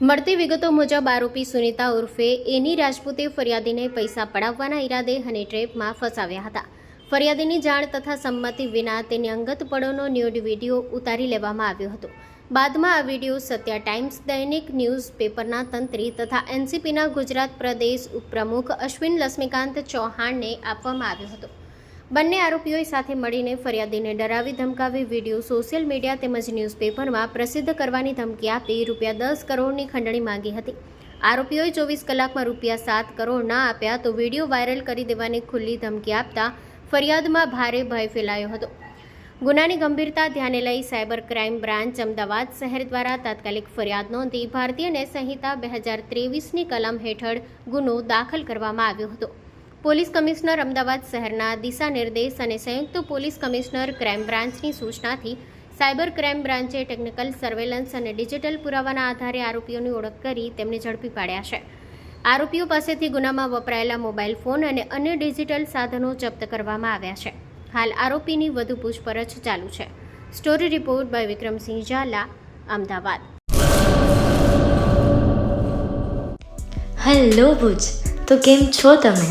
મળતી વિગતો મુજબ આરોપી સુનીતા ઉર્ફે એની રાજપૂતે ફરિયાદીને પૈસા પડાવવાના ઈરાદે હની ટ્રેપમાં ફસાવ્યા હતા. ફરિયાદીની જાણ તથા સંમતિ વિના તેની અંગત પળોનો ન્યૂડ વીડિયો ઉતારી લેવામાં આવ્યો હતો. બાદમાં આ વીડિયો સત્યા ટાઈમ્સ, દૈનિક ન્યૂઝ પેપરના તંત્રી તથા એનસીપીના ગુજરાત પ્રદેશ ઉપપ્રમુખ અશ્વિન લક્ષ્મીકાંત ચૌહાણને આપવામાં આવ્યો હતો. બંને આરોપીઓએ સાથે મળીને ફરિયાદીને ડરાવી ધમકાવી વીડિયો સોશિયલ મીડિયા તેમજ ન્યૂઝપેપરમાં પ્રસિદ્ધ કરવાની ધમકી આપી રૂપિયા દસ કરોડની ખંડણી માંગી હતી. આરોપીઓએ ચોવીસ કલાકમાં રૂપિયા સાત કરોડ ના આપ્યા તો વીડિયો વાયરલ કરી દેવાની ખુલ્લી ધમકી આપતા ફરિયાદમાં ભારે ભય ફેલાયો હતો. ગુનાની ગંભીરતા ધ્યાને લઈ સાયબર ક્રાઇમ બ્રાન્ચ અમદાવાદ શહેર દ્વારા તાત્કાલિક ફરિયાદ નોંધી ભારતીય ન્યાય સંહિતા બે હજાર ત્રેવીસની કલમ હેઠળ ગુનો દાખલ કરવામાં આવ્યો હતો. પોલીસ કમિશનર અમદાવાદ શહેરના દિશા નિર્દેશ અને સંયુક્ત પોલીસ કમિશનર ક્રાઇમ બ્રાન્ચની સૂચનાથી સાયબર ક્રાઇમ બ્રાન્ચે ટેકનિકલ સર્વેલન્સ અને ડિજિટલ પુરાવાના આધારે આરોપીઓની ઓળખ કરી તેમને ઝડપી પાડ્યા છે. આરોપીઓ પાસેથી ગુનામાં વપરાયેલા મોબાઈલ ફોન અને અન્ય ડિજિટલ સાધનો જપ્ત કરવામાં આવ્યા છે. હાલ આરોપીની વધુ પૂછપરછ ચાલુ છે. Story report by Vikramsinh Jhala, Ahmedabad. Hello Bhuj, તો કેમ છો તમે?